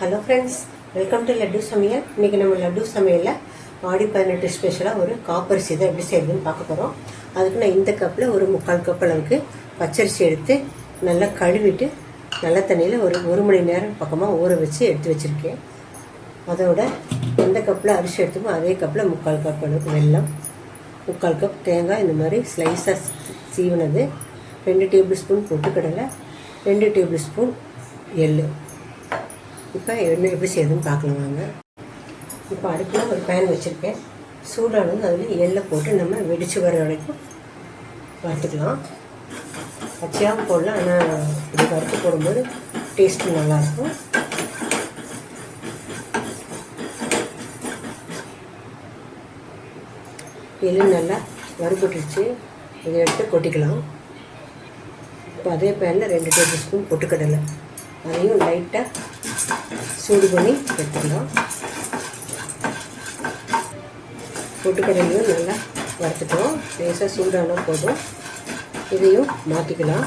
Hello friends welcome to laddu சமையல் இன்றைக்கி நம்ம லட்டு சமையலில் ஆடி பதினெட்டு ஸ்பெஷலாக ஒரு காப்பரிசி தான் எப்படி செய்யுதுன்னு பார்க்க போகிறோம் அதுக்கு நான் இந்த கப்பில் ஒரு முக்கால் கப் அளவுக்கு பச்சரிசி எடுத்து நல்லா கழுவிட்டு நல்ல தண்ணியில் ஒரு ஒரு மணி நேரம் பக்கமாக ஊற வச்சு எடுத்து வச்சுருக்கேன். அதோட எந்த கப்பில் அரிசி எடுத்துமோ அதே கப்பில் முக்கால் கப் அளவுக்கு வெல்லம் முக்கால் கப் தேங்காய் இந்த மாதிரி ஸ்லைஸாக சீவினது ரெண்டு டேபிள் ஸ்பூன் பொட்டுக்கடலை ரெண்டு டேபிள் ஸ்பூன் எள்ளு. இப்போ என்ன எப்படி செய்யணும்னு பார்க்கலாம் வாங்க. இப்போ அடுப்பில் ஒரு பேன் வச்சுருக்கேன். சூடானது அதில் எள்ளை போட்டு நம்ம வெடித்து வர வரைக்கும் வறுத்துக்கலாம். பச்சையாகவும் போடலாம் ஆனால் இது வறுத்து போடும்போது டேஸ்ட்டு நல்லாயிருக்கும். எள்ளு நல்லா வறுபட்டுருச்சு. இதை எடுத்து கொட்டிக்கலாம். இப்போ அதே பேனில் ரெண்டு டேபிள் ஸ்பூன் பொட்டுக்கடலை. அதையும் லைட்டாக சூடு பண்ணி எடுத்துக்கலாம். பொட்டுக்கடலையும் நல்லா வறுத்துட்டோம் லேசாக சூடானால் போதும். இதையும் மாற்றிக்கலாம்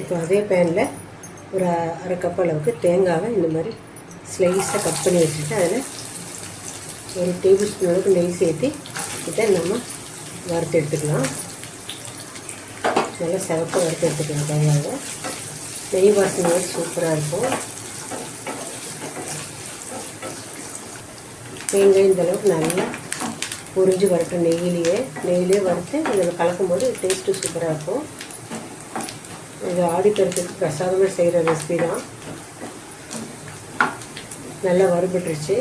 இப்போ அதே பேனில் ஒரு அரை கப் அளவுக்கு தேங்காவை இந்த மாதிரி ஸ்லைஸாக கட் பண்ணி வச்சுட்டு அதில் ஒரு டேபிள் ஸ்பூன் அளவுக்கு நெய் சேர்த்து இதை நம்ம வறுத்து எடுத்துக்கலாம். நல்லா சிவப்பாக வறுத்து எடுத்துக்கலாம் தேங்காவை. நெய் வாசனை சூப்பராக இருக்கும். தேங்காய் இந்த அளவுக்கு நல்லா பொரிஞ்சு வரட்டும் நெய்யிலேயே. நெய்யிலே வறுத்து இதில் கலக்கும்போது டேஸ்ட்டு சூப்பராக இருக்கும். இது ஆடிப்பருப்புக்கு பிரசாதமாக செய்கிற ரெசிபி தான். நல்லா வறுபட்டுருச்சு.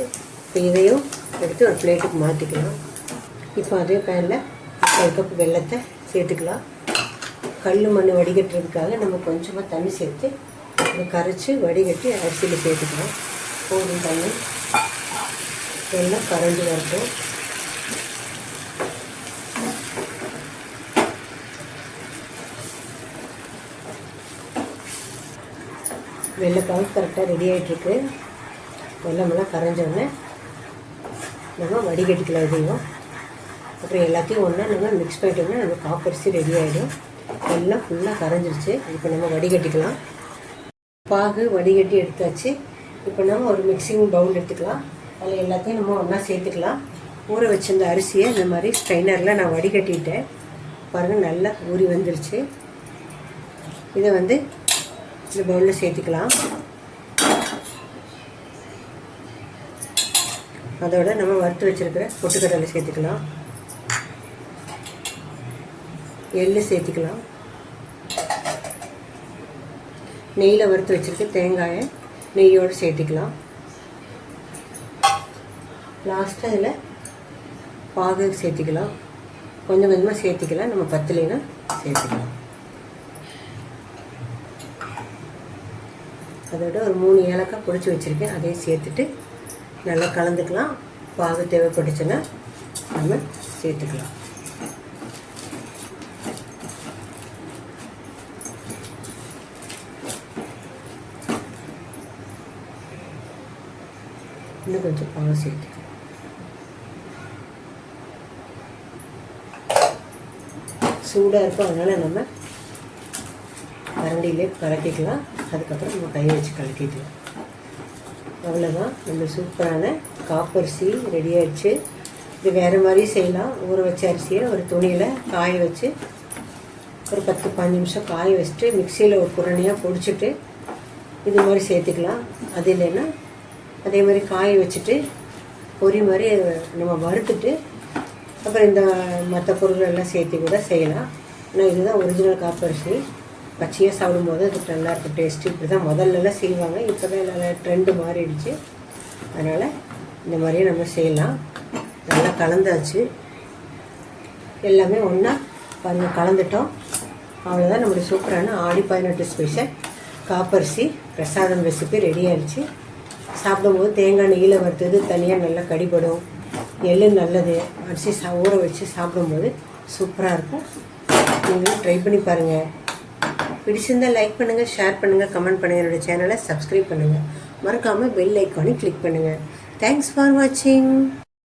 இப்போ இதையும் எடுத்து ஒரு பிளேட்டுக்கு மாற்றிக்கலாம் இப்போ அதே பேனில் ஒரு கப் வெள்ளத்தை சேர்த்துக்கலாம். கல் மண் வடிகட்டுறதுக்காக நம்ம கொஞ்சமாக தண்ணி சேர்த்து கரைச்சி வடிகட்டி அரிசியில் சேர்த்துக்கலாம். போதும் தண்ணி. எல்லாம் கரைஞ்சி வரட்டும். வெள்ளைப்பாவு கரெக்டாக ரெடி ஆகிட்டுருக்கு வெள்ளமெல்லாம் கரைஞ்சோடனே நம்ம வடிகட்டிக்கலாம் இதையும். அப்புறம் எல்லாத்தையும் ஒன்றா நம்ம மிக்ஸ் பண்ணிட்டோம்னா நம்ம காப்பரிசி ரெடி ஆகிடும் எல்லாம் ஃபுல்லாக கரைஞ்சிருச்சு. இப்போ நம்ம வடிகட்டிக்கலாம். பாகு வடிகட்டி எடுத்தாச்சு. இப்போ நம்ம ஒரு மிக்சிங் பவுல் எடுத்துக்கலாம். அதில் எல்லாத்தையும் நம்ம ஒன்றா சேர்த்துக்கலாம். ஊற வச்சிருந்த அரிசியை இந்த மாதிரி ஸ்ட்ரைனரில் நான் வடிகட்டிட்டேன். பாருங்கள் நல்லா ஊறி வந்துருச்சு. இதை வந்து இந்த பவுலில் சேர்த்துக்கலாம். அதோட நம்ம வறுத்து வச்சுருக்கிற பொட்டுக்கடலை சேர்த்துக்கலாம். எள்ளு சேர்த்துக்கலாம். நெய்யில் வறுத்து வச்சுருக்க தேங்காயை நெய்யோடு சேர்த்துக்கலாம். லாஸ்ட்டாக இதில் பாகு சேர்த்துக்கலாம். கொஞ்சம் கொஞ்சமாக சேர்த்துக்கலாம். நம்ம பத்துலேனா சேர்த்துக்கலாம். அதோட ஒரு மூணு ஏலக்காய் பொடிச்சு வச்சுருக்கேன். அதையும் சேர்த்துட்டு நல்லா கலந்துக்கலாம். பாகு தேவைப்பட்டுச்சுன்னா நம்ம சேர்த்துக்கலாம். இன்னும் கொஞ்சம் பால் சேர்த்துக்கலாம் சூடாக இருக்கும் அதனால் நம்ம கரண்டியிலே கலக்கிக்கலாம். அதுக்கப்புறம் நம்ம கையை வச்சு கலக்கிக்கலாம். அவ்வளோதான் நம்ம சூப்பரான காப்பரிசி ரெடி ஆயிடுச்சு. இது வேறு மாதிரி செய்யலாம். ஊற வச்ச அரிசியை ஒரு துணியில் காய வச்சு ஒரு பத்து பாஞ்சு நிமிஷம் காய வச்சுட்டு மிக்சியில் ஒரு குரணியாக பொடிச்சிட்டு இது மாதிரி சேர்த்துக்கலாம். அது இல்லைன்னா அதே மாதிரி காய வச்சுட்டு பொறி மாதிரி நம்ம வறுத்துட்டு அப்புறம் இந்த மற்ற பொருள் எல்லாம் சேர்த்து கூட செய்யலாம். ஆனால் இதுதான் ஒரிஜினல் காப்பரிசி பச்சையாக சாப்பிடும்போது அதுக்கு நல்லாயிருக்கும் டேஸ்ட்டு இப்படி தான் முதல்லலாம் செய்வாங்க. இப்போ தான் நல்லா ட்ரெண்டு மாறிடுச்சு. அதனால் இந்த மாதிரியே நம்ம செய்யலாம். நல்லா கலந்தாச்சு. எல்லாமே ஒன்றா பாருங்கள் கலந்துட்டோம். அவ்வளோதான் நம்மளுடைய சூப்பரான ஆடி பதினெட்டு ஸ்பெஷல் காப்பரிசி பிரசாதம் ரெசிபி ரெடி ஆயிடுச்சு. சாப்பிடும்போது தேங்காய் நெய்யில் வறுத்தது தனியாக நல்லா கடிபடும். எள்ளு நல்லது. அரிசி சா ஊற வச்சு சாப்பிடும்போது சூப்பராக இருக்கும். நீங்களும் ட்ரை பண்ணி பாருங்கள் பிடிச்சிருந்தால் லைக் பண்ணுங்கள் ஷேர் பண்ணுங்கள் கமெண்ட் பண்ணுங்கள் என்னோடய சேனலை சப்ஸ்கிரைப் பண்ணுங்கள் மறக்காமல் பெல் ஐக்கானை கிளிக் பண்ணுங்கள் தேங்க்ஸ் ஃபார் வாட்சிங்